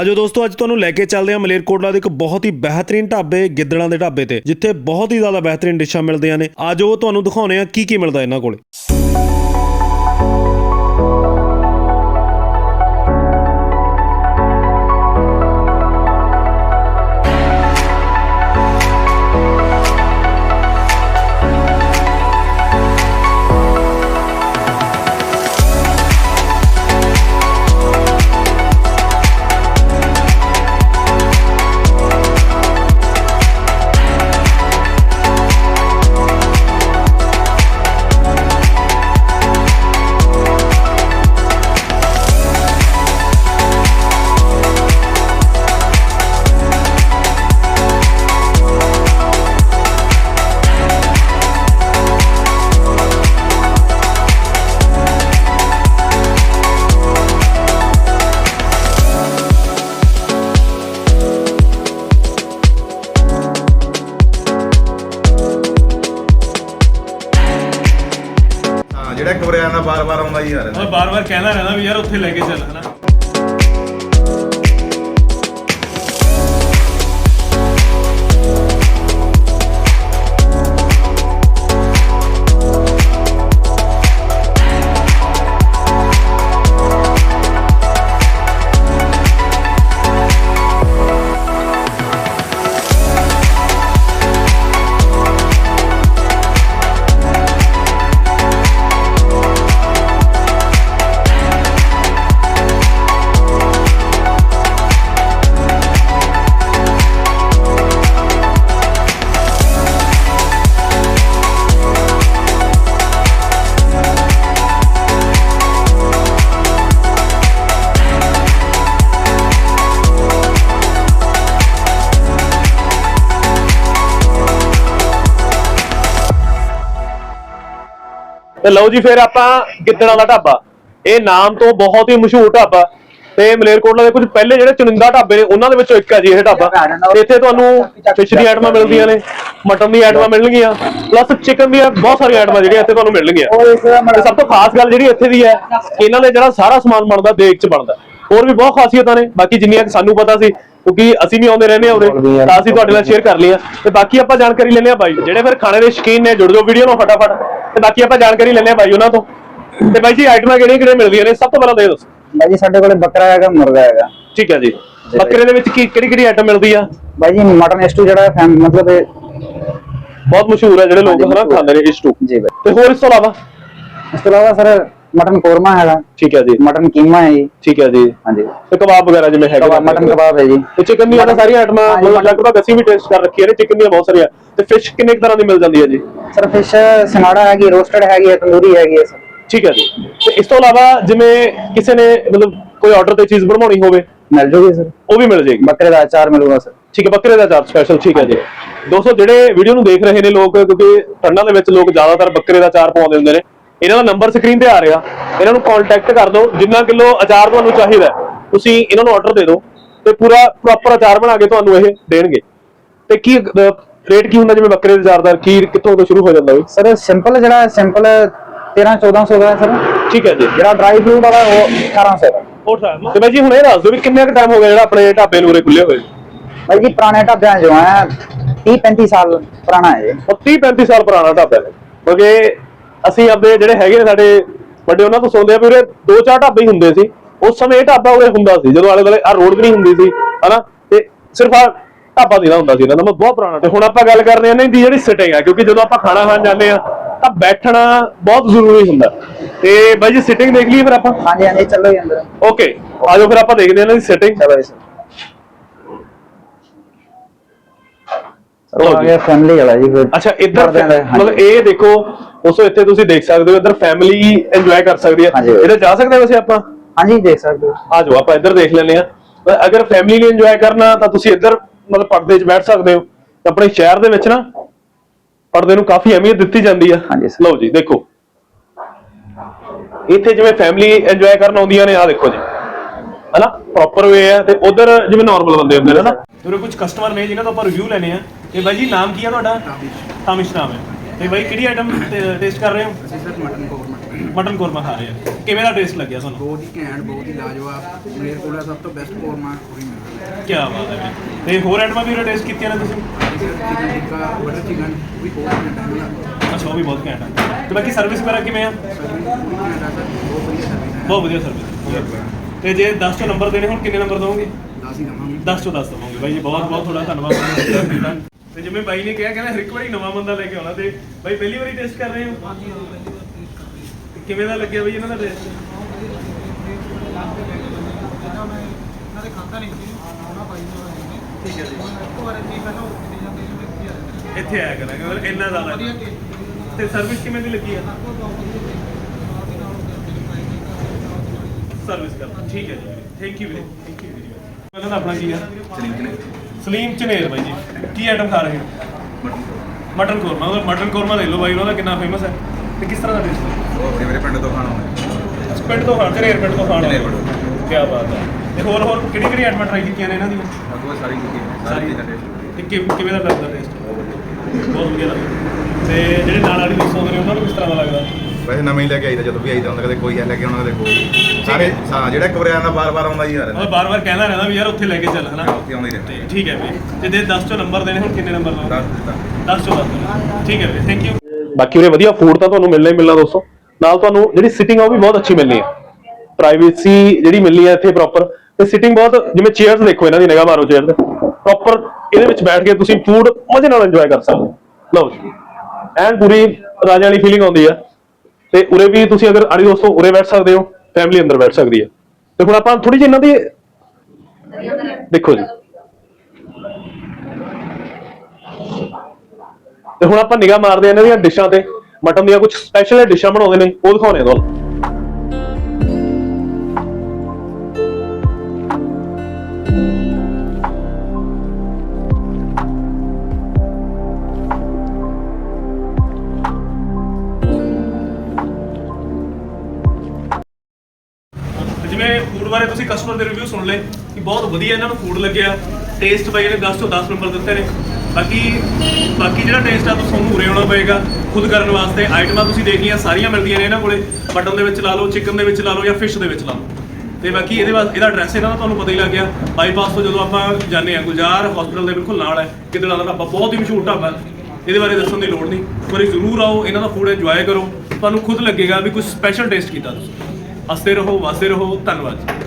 ਆਜੋ ਦੋਸਤੋ, ਅੱਜ ਤੁਹਾਨੂੰ ਲੈ ਕੇ ਚੱਲਦੇ ਹਾਂ ਮਲੇਰਕੋਟਲਾ ਦੇ ਇੱਕ ਬਹੁਤ ਹੀ ਬਿਹਤਰੀਨ ਢਾਬੇ, ਗਿੱਦੜਾਂ ਦੇ ਢਾਬੇ ਤੇ, ਜਿੱਥੇ ਬਹੁਤ ਹੀ ਜ਼ਿਆਦਾ ਬਿਹਤਰੀਨ ਡਿਸ਼ਾਂ ਮਿਲਦੀਆਂ ਨੇ। ਆਜੋ, ਤੁਹਾਨੂੰ ਦਿਖਾਉਂਦੇ ਹਾਂ ਕੀ ਕੀ ਮਿਲਦਾ ਇਹਨਾਂ ਕੋਲੇ। ਬਾਰ-ਬਾਰ ਕਹਿੰਦਾ ਰਹਿੰਦਾ ਵੀ ਯਾਰ ਉੱਥੇ ਲੈ ਕੇ ਚੱਲ ਹਨਾ? ਤੇ ਲਓ ਜੀ ਫਿਰ ਆਪਾਂ ਗਿੱਦੜਾਂ ਦਾ ਢਾਬਾ। ਇਹ ਨਾਮ ਤੋਂ ਬਹੁਤ ਹੀ ਮਸ਼ਹੂਰ ਢਾਬਾ। ਤੇ ਮਲੇਰਕੋਟਲਾ ਦੇ ਕੁਝ ਪਹਿਲੇ ਜਿਹੜੇ ਚੁਣਿੰਦਾ ਢਾਬੇ ਨੇ ਉਹਨਾਂ ਦੇ ਵਿੱਚੋਂ ਇੱਕ ਹੈ ਜੀ ਇਹ ਢਾਬਾ। ਤੇ ਇੱਥੇ ਤੁਹਾਨੂੰ ਫਿਸ਼ ਦੀ ਆਈਟਮਾਂ ਮਿਲਦੀਆਂ ਨੇ ਮਟਨ ਦੀ ਆਈਟਮਾਂ ਮਿਲਣਗੀਆਂ ਪਲੱਸ ਚਿਕਨ ਦੀਆਂ ਬਹੁਤ ਸਾਰੀਆਂ ਆਈਟਮਾਂ ਜਿਹੜੀਆਂ ਇੱਥੇ ਤੁਹਾਨੂੰ ਮਿਲਣਗੀਆਂ। ਤੇ ਸਭ ਤੋਂ ਖਾਸ ਗੱਲ ਜਿਹੜੀ ਇੱਥੇ ਦੀ ਹੈ ਇਹਨਾਂ ਦੇ ਜਿਹੜਾ ਸਾਰਾ ਸਮਾਨ ਬਣਦਾ ਦੇਗ 'ਚ ਬਣਦਾ। ਹੋਰ ਵੀ ਬਹੁਤ ਖਾਸੀਅਤਾਂ ਨੇ ਬਾਕੀ ਜਿੰਨੀਆਂ ਸਾਨੂੰ ਪਤਾ ਸੀ ਕਿਉਂਕਿ ਅਸੀਂ ਵੀ ਆਉਂਦੇ ਰਹਿੰਦੇ ਹਾਂ ਉਰੇ ਤਾਂ ਅਸੀਂ ਤੁਹਾਡੇ ਨਾਲ ਸ਼ੇਅਰ ਕਰ ਲਈਆਂ। ਤੇ ਬਾਕੀ ਆਪਾਂ ਜਾਣਕਾਰੀ ਲੈਣੇ ਆ ਬਾਈ। ਜਿਹੜੇ ਫਿਰ ਖਾਣੇ ਦੇ ਸ਼ੌਕੀਨ ਨੇ ਜੁੜ ਜਾਓ ਵੀਡੀਓ ਨੂੰ ਫਟਾਫਟ। ਤੇ ਬਾਕੀ ਆਪਾਂ ਜਾਣਕਾਰੀ ਲੈਣੇ ਆ ਬਾਈ ਉਹਨਾਂ ਤੋਂ। ਤੇ ਬਾਈ ਜੀ ਆਈਟਮਾਂ ਕਿਹੜੀਆਂ ਕਿਹੜੀਆਂ ਮਿਲਦੀਆਂ ਨੇ? ਸਭ ਤੋਂ ਪਹਿਲਾਂ ਦੇ ਦੱਸੋ ਬਾਈ ਜੀ ਸਾਡੇ ਕੋਲੇ ਬੱਕਰਾ ਹੈਗਾ ਮੁਰਗਾ ਹੈਗਾ। ਠੀਕ ਹੈ ਜੀ। ਬੱਕਰੇ ਦੇ ਵਿੱਚ ਕੀ ਕਿਹੜੀ ਕਿਹੜੀ ਆਈਟਮ ਮਿਲਦੀ ਆ? ਬਾਈ ਜੀ ਮਟਨ ਸਟੂ ਜਿਹੜਾ ਫੈਮ ਮਤਲਬ ਇਹ ਬਹੁਤ ਮਸ਼ਹੂਰ ਹੈ ਜਿਹੜੇ ਲੋਕ ਹਨਾ ਖਾਂਦੇ ਨੇ ਇਸ ਟੂ ਜੀ ਬਾਈ। ਤੇ ਹੋਰ ਇਸ ਤੋਂ ਇਲਾਵਾ? ਇਸ ਤੋਂ ਇਲਾਵਾ ਸਰ ਮਟਨ ਕੋਰਮਾ ਹੈਗਾ। ਠੀਕ ਹੈ ਜੀ। ਮਟਨ ਕੀਮਾ ਹੈ ਜੀ। ਠੀਕ ਹੈ ਜੀ। ਹਾਂਜੀ। ਤੇ ਕਬਾਬ ਵਗੈਰਾ ਜਿਵੇਂ ਹੈਗੇ ਕਬਾਬ ਮਟਨ ਕਬਾਬ ਹੈ ਜੀ। ਤੇ ਚਿਕਨ ਦੀਆਂ ਤਾਂ ਸਾਰੀਆਂ ਆਈਟਮਾਂ ਮਤਲਬ ਲਗਭਗ ਅਸੀਂ ਵੀ ਟੇਸਟ ਕਰ ਰੱਖੀਆਂ ਨੇ ਚਿਕਨ ਦੀਆਂ ਬਹੁਤ ਸਾਰੀਆਂ। ਤੇ ਫਿਸ਼ ਕਿੰਨੇ ਤਰ੍ਹਾਂ ਦੀ ਮਿਲ ਜਾਂਦੀ ਹੈ ਜੀ? ਸਰ ਫਿਸ਼ ਸਿਨਾੜਾ ਹੈਗੀ ਰੋਸਟਡ ਹੈਗੀ ਹੈ ਤੰਦੂਰੀ ਹੈਗੀ ਹੈ ਸਰ ਠੀਕ ਹੈ ਜੀ। ਤੇ ਇਸ ਤੋਂ ਇਲਾਵਾ ਜਿਵੇਂ ਕਿਸੇ ਨੇ ਮਤਲਬ ਕੋਈ ਆਰਡਰ ਤੇ ਚੀਜ਼ ਬਣਵਾਉਣੀ ਹੋਵੇ ਮਿਲ ਜੂਗੀ ਸਰ ਉਹ ਵੀ ਮਿਲ ਜਾਏਗੀ। ਬੱਕਰੇ ਦਾ ਅਚਾਰ ਮਿਲੂਗਾ ਸਰ ਠੀਕ ਹੈ ਬੱਕਰੇ ਦਾ ਚਾਰ ਸਪੈਸ਼ਲ ਠੀਕ ਹੈ ਜੀ। ਦੋਸਤੋ ਜਿਹੜੇ ਵੀਡੀਓ ਨੂੰ ਦੇਖ ਰਹੇ ਨੇ ਲੋਕ ਕਿਉਂਕਿ ਠੰਡਾਂ ਦੇ ਵਿੱਚ ਲੋਕ ਜ਼ਿਆਦਾਤਰ ਬੱਕਰੇ ਦਾ ਚਾਰ ਪਵਾਉਂਦੇ ਹੁੰਦੇ ਨੇ ਇਹਨਾਂ ਦਾ ਨੰਬਰ ਸਕਰੀਨ ਤੇ ਆ ਰਿਹਾ। ਇਹਨਾਂ ਨੂੰ ਕੰਟੈਕਟ ਕਰ ਦਿਓ ਜਿੰਨਾ ਕਿਲੋ ਅਚਾਰ ਤੁਹਾਨੂੰ ਚਾਹੀਦਾ ਤੁਸੀਂ ਇਹਨਾਂ ਨੂੰ ਆਰਡਰ ਦੇ ਦਿਓ ਤੇ ਪੂਰਾ ਪ੍ਰੋਪਰ ਅਚਾਰ ਬਣਾ ਕੇ ਤੁਹਾਨੂੰ ਇਹ ਦੇਣਗੇ। ਤੇ ਕੀ ਰੇਟ ਕੀ ਹੁੰਦਾ ਜਿਵੇਂ ਬੱਕਰੇ ਦੇ ਅਚਾਰ ਦਾ? ਕੀ ਕਿੱਥੋਂ ਤੋਂ ਸ਼ੁਰੂ ਹੋ ਜਾਂਦਾ ਹੋਵੇ ਸਰ ਸਿੰਪਲ ਜਿਹੜਾ ਸਿੰਪਲ 13 1400 ਦਾ ਹੈ ਸਰ। ਠੀਕ ਹੈ ਜੀ। ਜਿਹੜਾ ਡਰਾਈ ਫਰੂਟ ਵਾਲਾ ਉਹ 1800 ਦਾ। ਉਹ ਤੇ ਬਾਈ ਜੀ ਹੁਣ ਇਹ ਦੱਸ ਦਿਓ ਵੀ ਕਿੰਨੇ ਕੁ ਟਾਈਮ ਹੋ ਗਿਆ ਜਿਹੜਾ ਆਪਣੇ ਢਾਬੇ ਨੂੰ ਉਰੇ ਖੁੱਲੇ ਹੋਏ? ਬਾਈ ਜੀ ਪੁਰਾਣੇ ਢਾਬਿਆਂ ਜੋ ਹੈ 30 35 ਸਾਲ ਪੁਰਾਣਾ ਹੈ ਇਹ। ਉਹ 30 35 ਸਾਲ ਪੁਰਾਣਾ ਢਾਬਾ ਹੈ। ਕਿਉਂਕਿ ਅਸੀਂ ਆਪਦੇ ਜਿਹੜੇ ਹੈਗੇ ਸਾਡੇ ਵੱਡੇ ਉਹਨਾਂ ਤੋਂ ਸੁਣਦੇ ਆ ਵੀ ਉਰੇ ਦੋ ਚਾਰ ਢਾਬੇ ਹੀ ਹੁੰਦੇ ਸੀ। ਉਸ ਸਮੇਂ ਇਹ ਢਾਬਾ ਉਰੇ ਹੁੰਦਾ ਸੀ ਜਦੋਂ ਆਲੇ ਦੁਆਲੇ ਆ ਰੋਡ ਵੀ ਨਹੀਂ ਹੁੰਦੀ ਸੀ ਹਨਾ? ਤੇ ਸਿਰਫ ਆ ਢਾਬਾ ਦੀ ਨਾ ਹੁੰਦਾ ਸੀ ਇਹਨਾਂ ਦਾ ਬਹੁਤ ਪੁਰਾਣਾ। ਤੇ ਹੁਣ ਆਪਾਂ ਗੱਲ ਕਰ ਰਹੇ ਹਾਂ ਨਾ ਇਹਦੀ ਜਿਹੜੀ ਸਿਟਿੰਗ ਆ ਕਿਉਂਕਿ ਜਦੋਂ ਆਪਾਂ ਖਾਣਾ ਖਾਣ ਜਾਂਦੇ ਆ ਤਾਂ ਬੈਠਣਾ ਬਹੁਤ ਜ਼ਰੂਰੀ ਹੁੰਦਾ। ਤੇ ਬਾਈ ਜੀ ਸਿਟਿੰਗ ਦੇਖ ਲਈਏ ਫਿਰ ਆਪਾਂ? ਹਾਂਜੀ ਹਾਂਜੀ ਚੱਲੋ ਜੀ ਅੰਦਰ। ਓਕੇ ਆਜੋ ਫਿਰ ਆਪਾਂ ਦੇਖਦੇ ਹਾਂ ਇਹਨਾਂ ਦੀ ਸਿਟਿੰਗ ਚਲੋ ਜੀ ਉਹ ਆ। ਗਿਆ ਫੈਮਿਲੀ ਵਾਲਾ ਜੀ ਫਿਰ ਅੱਛਾ ਇੱਧਰ ਦਾ। ਮਤਲਬ ਇਹ ਦੇਖੋ ਉਸੋ ਇੱਥੇ ਤੁਸੀਂ ਦੇਖ ਸਕਦੇ ਹੋ ਇੱਧਰ ਫੈਮਿਲੀ ਇੰਜੋਏ ਕਰ ਸਕਦੀ ਹੈ। ਹਾਂਜੀ। ਇੱਧਰ ਜਾ ਸਕਦੇ ਹਾਂ ਵੈਸੇ ਆਪਾਂ? ਹਾਂਜੀ ਦੇਖ ਸਕਦੇ ਹੋ। ਆ ਜਾਓ ਆਪਾਂ ਇੱਧਰ ਦੇਖ ਲੈਂਦੇ ਆ ਅਗਰ ਫੈਮਿਲੀ ਨੇ ਇੰਜੋਏ ਕਰਨਾ ਤਾਂ ਤੁਸੀਂ ਇੱਧਰ ਮਤਲਬ ਪਰਦੇ 'ਚ ਬੈਠ ਸਕਦੇ ਹੋ। ਤੇ ਆਪਣੇ ਸ਼ਹਿਰ ਦੇ ਵਿੱਚ ਨਾ ਪਰਦੇ ਨੂੰ ਕਾਫੀ ਅਹਿਮੀਅਤ ਦਿੱਤੀ ਜਾਂਦੀ ਆ। ਹਾਂਜੀ sir। ਲਓ ਜੀ ਦੇਖੋ। ਇੱਥੇ ਜਿਵੇਂ ਫੈਮਿਲੀ ਇੰਜੋਏ ਕਰਨ ਆਉਂਦੀਆਂ ਨੇ ਆ ਦੇਖੋ ਜੀ। ਹਨਾ? ਪ੍ਰੋਪਰ ਵੇ ਹੈ ਤੇ ਉਧਰ ਜਿਵੇਂ ਨਾਰਮਲ ਬੰਦੇ ਹੁੰਦੇ ਨੇ ਨਾ ਉਰੇ ਕੁਝ ਕਸਟਮਰ ਨੇ ਜਿਨ੍ਹਾਂ ਤੋਂ ਆਪਾਂ ਰਿਵਿਊ ਲੈਣੇ ਆ ਤੇ ਬਾਈ ਜੀ ਨਾਮ ਕੀ ਆ ਤੁਹਾਡਾ? ਤਾਮਿਸ਼ ਨਾਮ ਹੈ। ਤੇ ਬਾਈ ਕਿਹੜੀ ਆਈਟਮ ਟੇਸਟ ਕਰ ਰਹੇ ਹੋ? ਅਸੀਂ sir mutton korma. Mutton korma ਖਾ ਰਹੇ ਆ ਕਿਵੇਂ ਦਾ ਟੇਸਟ ਲੱਗਿਆ ਤੁਹਾਨੂੰ? ਬਹੁਤ ਹੀ ਘੈਂਟ ਬਹੁਤ ਹੀ ਲਾਜਵਾਬ। ਮਲੇਰ ਕੋਲਾ ਸਭ ਤੋਂ ਬੈਸਟ ਕੋਰਮਾ ਉਹੀ ਮਿਲਦਾ। ਕੀ ਬਾਤ ਹੈ ਵੀਰੇ। ਤੇ ਹੋਰ ਆਈਟਮਾਂ ਵੀ ਟੇਸਟ ਕੀਤੀਆਂ ਨੇ ਤੁਸੀਂ? ਚਿਕਨ ਟਿੱਕਾ ਬਟਰ ਚਿਕਨ ਵੀ ਬਹੁਤ ਘੈਂਟ ਹੈ ਅੱਛਾ ਉਹ ਵੀ ਬਹੁਤ ਘੈਂਟ ਹੈ ਤੇ ਬਾਕੀ ਸਰਵਿਸ ਵਗੈਰਾ ਕਿਵੇਂ ਆ? ਘੈਂਟ ਹੈ ਸਰ ਬਹੁਤ ਵਧੀਆ ਸਰਵਿਸ ਹੈ ਬਹੁਤ ਵਧੀਆ ਸਰਵਿਸ ਤੇ ਜੇ 10 ਤੋਂ ਨੰਬਰ ਦੇਣੇ ਹੁਣ ਕਿੰਨੇ ਨੰਬਰ ਦੋਗੇ ਦੱਸ ਹੀ ਦਵਾਂਗੇ। 10 ਤੋਂ 10 ਦਵਾਂਗੇ। ਬਾਈ ਜੀ ਬਹੁਤ ਬਹੁਤ ਤੁਹਾਡਾ ਧੰਨਵਾਦ। ਤੇ ਜਿਵੇਂ ਬਾਈ ਨੇ ਕਿਹਾ ਕਹਿੰਦਾ ਹਰ ਇੱਕ ਵਾਰੀ ਨਵਾਂ ਬੰਦਾ ਲੈ ਕੇ ਆਉਣਾ ਤੇ ਬਾਈ ਪਹਿਲੀ ਵਾਰੀ ਟੈਸਟ ਕਰ ਰਹੇ ਹੋ? ਕਿਵੇਂ ਦਾ ਲੱਗਿਆ ਬਾਈ ਇਹਨਾਂ ਦਾ ਟੈਸਟ ਠੀਕ ਹੈ ਜੀ। ਇੱਥੇ ਆਇਆ ਕਰਾਂਗੇ ਮਤਲਬ ਇੰਨਾ ਜ਼ਿਆਦਾ। ਤੇ ਸਰਵਿਸ ਕਿਵੇਂ ਦੀ ਲੱਗੀ ਆ? ਸਰਵਿਸ ਕਰ ਠੀਕ ਹੈ ਜੀ। ਥੈਂਕ ਯੂ ਵੀਰੇ। ਥੈਂਕ ਯੂ ਵੀਰੇ। ਆਪਣਾ ਕੀ ਆ? ਸਲੀਮ ਚਨੇਰ ਬਾਈ ਜੀ। ਕੀ ਆਈਟਮ ਖਾ ਰਹੇ ਹੋ? ਮਟਨ ਕੋਰਮਾ ਮਤਲਬ ਮਟਨ ਕੋਰਮਾ ਦੇਖ ਲਓ ਬਾਈ ਉਹਨਾਂ ਦਾ ਕਿੰਨਾ ਫੇਮਸ ਹੈ? ਤੇ ਕਿਸ ਤਰ੍ਹਾਂ ਦਾ ਟੇਸਟ ਹੈ? ਉਹ ਮੇਰੇ ਪਿੰਡ ਤੋਂ ਖਾਣਾ ਹੁੰਦਾ। ਪਿੰਡ ਤੋਂ ਖਾਣ ਚਨੇਰ ਪਿੰਡ ਤੋਂ ਖਾਣ। ਕੀ ਬਾਤ ਹੈ। ਤੇ ਹੋਰ ਹੋਰ ਕਿਹੜੀ ਕਿਹੜੀ ਆਈਟਮਾਂ ਟਰਾਈ ਕੀਤੀਆਂ ਨੇ ਇਹਨਾਂ ਦੀਆਂ? ਉਹ ਸਾਰੀ ਕੁਕੀ ਸਾਰੀ ਚੀਜ਼ਾਂ ਟੇਸਟ ਕਿਵੇਂ ਦਾ ਲੱਗਦਾ ਟੇਸਟ ਬਹੁਤ ਵਧੀਆ। ਲੱਗਦਾ। ਤੇ ਜਿਹੜੇ ਨਾਲ ਵਾਲੀ ਮਿਕਸ ਹੁੰਦੇ ਨੇ ਉਹਨਾਂ ਨੂੰ ਕਿਸ ਤਰ੍ਹਾਂ ਦਾ ਲੱਗਦਾ? ਵੈਸੇ ਨਵੇਂ ਹੀ ਲੈ ਕੇ ਆਈਦਾ ਜਦੋਂ ਵੀ ਆਈਦਾ ਹੁੰਦਾ ਕਦੇ ਕੋਈ ਹੈ ਲੈ ਕੇ ਆਉਣਾ ਕਦੇ ਕੋਈ। ਸਾਰੇ ਹਾਂ। ਜਿਹੜਾ ਇੱਕ ਵਾਰ ਆਉਂਦਾ ਬਾਰ-ਬਾਰ ਆਉਂਦਾ ਹੀ ਆ ਉਹ ਰਹਿੰਦਾ ਬਾਰ-ਬਾਰ ਕਹਿੰਦਾ ਰਹਿੰਦਾ ਵੀ ਯਾਰ ਉੱਥੇ ਲੈ ਕੇ ਚੱਲ ਹਨਾ? ਉੱਥੇ ਆਉਂਦਾ ਹੀ ਰਹਿੰਦਾ। ਠੀਕ ਹੈ ਵੀ। ਤੇ ਜੇ 10 ਚੋਂ ਨੰਬਰ ਦੇਣੇ ਹੁਣ ਕਿੰਨੇ ਨੰਬਰ ਦਿੱਤਾ। 10 ਚੋਂ 10 ਠੀਕ ਹੈ ਵੀ ਥੈਂਕ ਯੂ ਬਾਕੀ ਉਰੇ ਵਧੀਆ ਫੂਡ ਤਾਂ ਤੁਹਾਨੂੰ ਮਿਲਣਾ ਹੀ ਮਿਲਣਾ ਦੋਸਤੋ। ਨਾਲ ਤੁਹਾਨੂੰ ਜਿਹੜੀ ਸਿਟਿੰਗ ਆ ਉਹ ਵੀ ਬਹੁਤ ਅੱਛੀ ਮਿਲਣੀ ਹੈ ਪ੍ਰਾਈਵੇਸੀ ਜਿਹੜੀ ਮਿਲਣੀ ਹੈ ਇੱਥੇ ਪ੍ਰੋਪਰ ਤੇ ਸਿਟਿੰਗ ਬਹੁਤ ਜਿਵੇਂ ਚੇਅਰਸ ਦੇਖੋ ਇਹਨਾਂ ਦੀ ਨਿਗਾਹ ਮਾਰੋ ਚੇਅਰ ਤੇ। ਪ੍ਰੋਪਰ ਇਹਦੇ ਵਿੱਚ ਬੈਠ ਕੇ ਤੁਸੀਂ ਫੂਡ ਮਜ਼ੇ ਨਾਲ ਇੰਜੋਏ ਕਰ ਸਕਦੇ ਹੋ। ਲਓ ਜੀ। ਐਨ ਪੂਰੀ ਰਾਜੇ ਵਾਲੀ ਫੀਲਿੰਗ ਆਉਂਦੀ ਆ। ਤੇ ਉਰੇ ਵੀ ਤੁਸੀਂ ਅਗਰ ਆੜੀ ਦੋਸਤੋ ਉਰੇ ਬੈਠ ਸਕਦੇ ਹੋ ਫੈਮਿਲੀ ਅੰਦਰ ਬੈਠ ਸਕਦੀ ਹੈ। ਤੇ ਹੁਣ ਆਪਾਂ ਥੋੜੀ ਜਿਹੀ ਇਹਨਾਂ ਦੀ ਦੇਖੋ ਜੀ। ਤੇ ਹੁਣ ਆਪਾਂ ਨਿਗਾਹ ਮਾਰਦੇ ਹਾਂ ਇਹਨਾਂ ਦੀਆਂ ਡਿਸ਼ਾਂ ਤੇ। ਮਟਨ ਦੀਆਂ ਕੁਝ ਸਪੈਸ਼ਲ ਡਿਸ਼ਾਂ ਬਣਾਉਂਦੇ ਨੇ, ਉਹ ਦਿਖਾਉਣੇ ਆ ਤੁਹਾਨੂੰ। ਬਹੁਤ ਵਧੀਆ ਇਹਨਾਂ ਨੂੰ ਫੂਡ ਲੱਗਿਆ। ਟੇਸਟ ਬਾਈ ਨੇ 10 ਤੋਂ 10 ਨੰਬਰ ਦਿੱਤੇ ਨੇ। ਬਾਕੀ ਬਾਕੀ ਜਿਹੜਾ ਟੇਸਟ ਆ ਉਹ ਤੁਹਾਨੂੰ ਉਰੇ ਆਉਣਾ ਪਏਗਾ। ਖੁਦ ਕਰਨ ਵਾਸਤੇ ਆਈਟਮਾਂ ਤੁਸੀਂ ਦੇਖ ਲਈਆਂ, ਸਾਰੀਆਂ ਮਿਲਦੀਆਂ ਨੇ ਇਹਨਾਂ ਕੋਲੇ। ਮਟਨ ਦੇ ਵਿੱਚ ਲਾ ਲਓ ਚਿਕਨ ਦੇ ਵਿੱਚ ਲਾ ਲਓ ਜਾਂ ਫਿਸ਼ ਦੇ ਵਿੱਚ ਲਾ ਲਓ। ਤੇ ਬਾਕੀ ਇਹਦੇ ਵਾਸਤੇ ਇਹਦਾ ਐਡਰੈਸ ਇਹਨਾਂ ਦਾ ਤੁਹਾਨੂੰ ਪਤਾ ਹੀ ਲੱਗ ਗਿਆ। ਬਾਈਪਾਸ ਤੋਂ ਜਦੋਂ ਆਪਾਂ ਜਾਂਦੇ ਆ ਗੁਲਜ਼ਾਰ ਹਸਪੀਟਲ ਦੇ ਬਿਲਕੁਲ ਨਾਲ ਹੈ। ਕਿਦੜਾ ਦਾ ਢਾਬਾ ਬਹੁਤ ਹੀ ਮਸ਼ਹੂਰ ਢਾਬਾ ਇਹਦੇ ਬਾਰੇ ਦੱਸਣ ਦੀ ਲੋੜ ਨਹੀਂ। ਇੱਕ ਵਾਰੀ ਜ਼ਰੂਰ ਆਓ, ਇਹਨਾਂ ਦਾ ਫੂਡ ਇੰਜੋਏ ਕਰੋ। ਤੁਹਾਨੂੰ ਖੁਦ ਲੱਗੇਗਾ ਵੀ ਕੁਝ ਸਪੈਸ਼ਲ ਟੇਸਟ ਕੀਤਾ ਤੁਸੀਂ। ਹੱਸਦੇ ਰਹੋ, ਵਸਦੇ ਰਹੋ। ਧੰਨਵਾਦ।